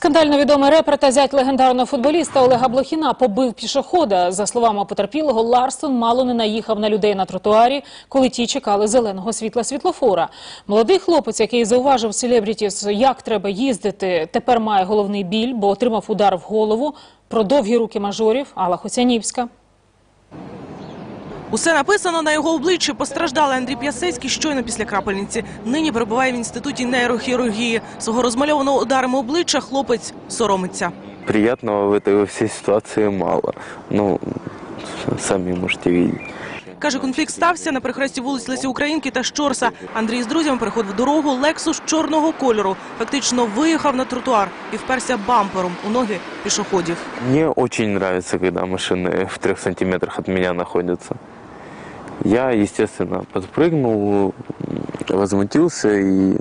Скандально відомий репер та зять легендарного футболіста Олега Блохіна побив пішохода. За словами потерпілого, Ларсон мало не наїхав на людей на тротуарі, коли ті чекали зеленого світла світлофора. Молодий хлопець, який зауважив селебрітіс, як треба їздити, тепер має головний біль, бо отримав удар в голову. Про довгі руки мажорів Алла Хоцянівська. Усе написано на його обличчі. Постраждалий Андрій П'ясецький щойно після крапельниці. Нині перебуває в інституті нейрохірургії. Свого розмальованого ударами обличчя хлопець соромиться. Приятного в во всей мало. Ну, сами можете видеть. Каже, конфлікт стався на перехресті вулиць Лесі Українки та Щорса. Андрій з друзями переходив дорогу Лексус чорного кольору. Фактично виїхав на тротуар і вперся бампером у ноги пішоходів. Мне очень нравится, когда машины в трех сантиметрах от меня находятся. Я, естественно, подпрыгнул, возмутился, и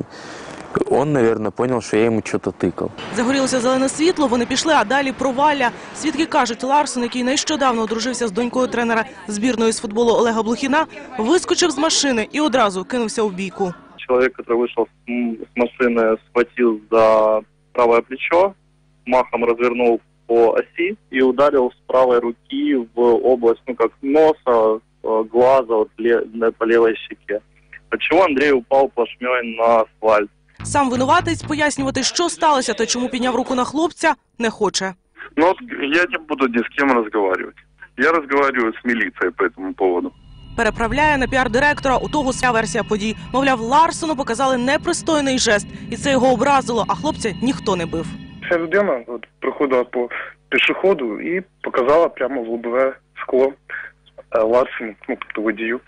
он, наверное, понял, что я ему что-то тыкал. Загорілося зелене світло, вони пішли, а далі провалля. Свідки кажуть, Ларсон, який нещодавно одружився з донькою тренера збірної з футболу Олега Блохіна, вискочив з машини і одразу кинувся у бійку. человек, который вышел с, м- с машины, схватил за правое плечо, махом развернул по оси и ударил с правой руки в область, ну, как носа, э, глаза, вот, по левой щеке. Отчего Андрей упал плашмей на асфальт. Сам винуватець пояснювати, що сталося та чому підняв руку на хлопця, не хоче. Ну, я не буду ни с кем разговаривать. Я разговариваю с милицией по этому поводу. Переправляє на піар-директора у того своя версія подій. Мовляв, Ларсону показали непристойний жест, і це його образило, а хлопця ніхто не бив. Ця людина от, проходила по пішоходу і показала прямо в лобове скло е, Ларсену, ну, водію,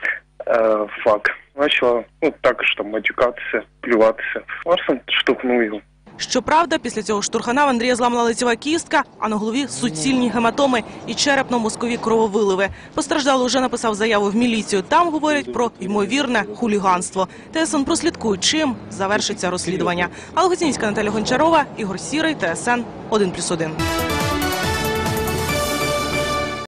е, фак. Почала ну, також там матюкатися, плюватися. Ларсен штовхнув його. Щоправда, після цього штурхана в Андрія зламана лицева кістка, а на голові суцільні гематоми і черепно-мозкові крововиливи. Постраждалий вже написав заяву в міліцію. Там говорять про ймовірне хуліганство. ТСН прослідкує, чим завершиться розслідування. Алла Гоцінська, Наталя Гончарова, Ігор Сірий, ТСН 1+,1.